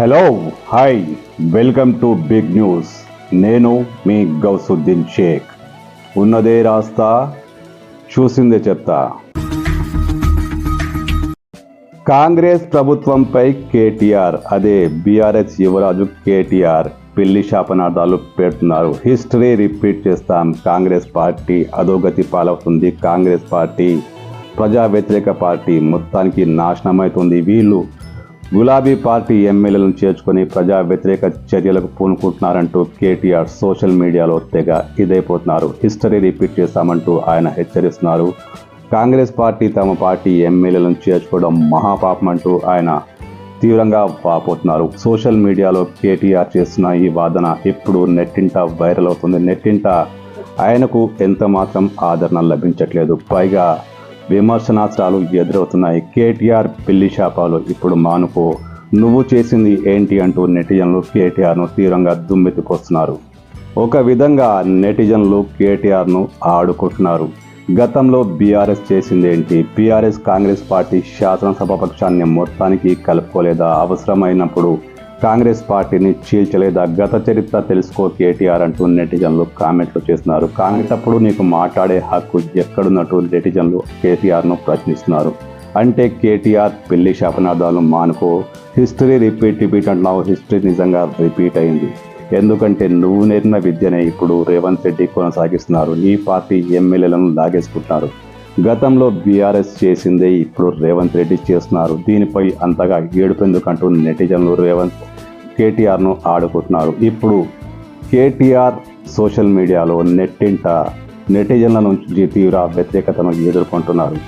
Hello hi welcome to big news నేను మీ గౌసుద్దీన్ షేక్. ఉన్నదే రాస్తా చూసిందే చెప్తా. కాంగ్రెస్ ప్రభుత్వంపై కేటీఆర్ అదే బీఆర్ఎస్ యువరాజు కేటీఆర్ పెళ్ళి శాపనార్థాలు పెడుతున్నారు. హిస్టరీ రిపీట్ చేస్తాం కాంగ్రెస్ పార్టీ అధోగతి పాలవుతుంది కాంగ్రెస్ పార్టీ ప్రజా వ్యతిరేక పార్టీ మొత్తానికి నాశనమవుతుంది వీళ్ళు గులాబీ పార్టీ ఎమ్మెల్యేలను చేర్చుకొని ప్రజా వ్యతిరేక చర్యలకు పూనుకుంటున్నారంటూ కేటీఆర్ సోషల్ మీడియాలో తెగ ఇదైపోతున్నారు. హిస్టరీ రిపీట్ చేస్తామంటూ ఆయన హెచ్చరిస్తున్నారు. కాంగ్రెస్ పార్టీ తమ పార్టీ ఎమ్మెల్యేలను చేర్చుకోవడం మహాపాపమంటూ ఆయన తీవ్రంగా వాపోతున్నారు. సోషల్ మీడియాలో కేటీఆర్ చేస్తున్న ఈ వాదన ఇప్పుడు నెట్టింట వైరల్ అవుతుంది. నెట్టింట ఆయనకు ఎంత మాత్రం ఆదరణ లభించట్లేదు. పైగా విమర్శనాస్త్రాలు ఎదురవుతున్నాయి. కేటీఆర్ పెళ్ళి శాపాలు ఇప్పుడు మానుకో. నువ్వు చేసింది ఏంటి అంటూ నెటిజన్లు కేటీఆర్ను తీవ్రంగా దుమ్మెత్తుకొస్తున్నారు ఒక విధంగా నెటిజన్లు కేటీఆర్ను ఆడుకుంటున్నారు. గతంలో బీఆర్ఎస్ చేసిందేంటి బీఆర్ఎస్ కాంగ్రెస్ పార్టీ శాసనసభ పక్షాన్ని మొత్తానికి కలుపుకోలేదా? అవసరమైనప్పుడు కాంగ్రెస్ పార్టీని చీల్చలేదా? గత చరిత్ర తెలుసుకో కేటీఆర్ అంటూ నెటిజన్లు కామెంట్లు చేస్తున్నారు. కాంగ్రెస్ అప్పుడు నీకు మాట్లాడే హక్కు ఎక్కడున్నట్టు నెటిజన్లు కేటీఆర్ను ప్రశ్నిస్తున్నారు. అంటే కేటీఆర్ పెళ్ళి శాపనార్థాలు మానుకో హిస్టరీ రిపీట్ రిపీట్ అంటున్నావు. హిస్టరీ నిజంగా రిపీట్ అయింది. ఎందుకంటే నువ్వు నేర్చిన విద్యనే ఇప్పుడు రేవంత్ రెడ్డి కొనసాగిస్తున్నారు. నీ పార్టీ ఎమ్మెల్యేలను లాగేసుకుంటున్నారు. గతంలో బీఆర్ఎస్ చేసిందే ఇప్పుడు రేవంత్ రెడ్డి చేస్తున్నారు. దీనిపై అంతగా ఏడుపెందుకంటూ నెటిజన్లు రేవంత్ కేటీఆర్ను ఆడుకుంటున్నారు. ఇప్పుడు కేటీఆర్ సోషల్ మీడియాలో నెట్టింట నెటిజన్ల నుంచి తీవ్ర వ్యతిరేకతను ఎదుర్కొంటున్నారు.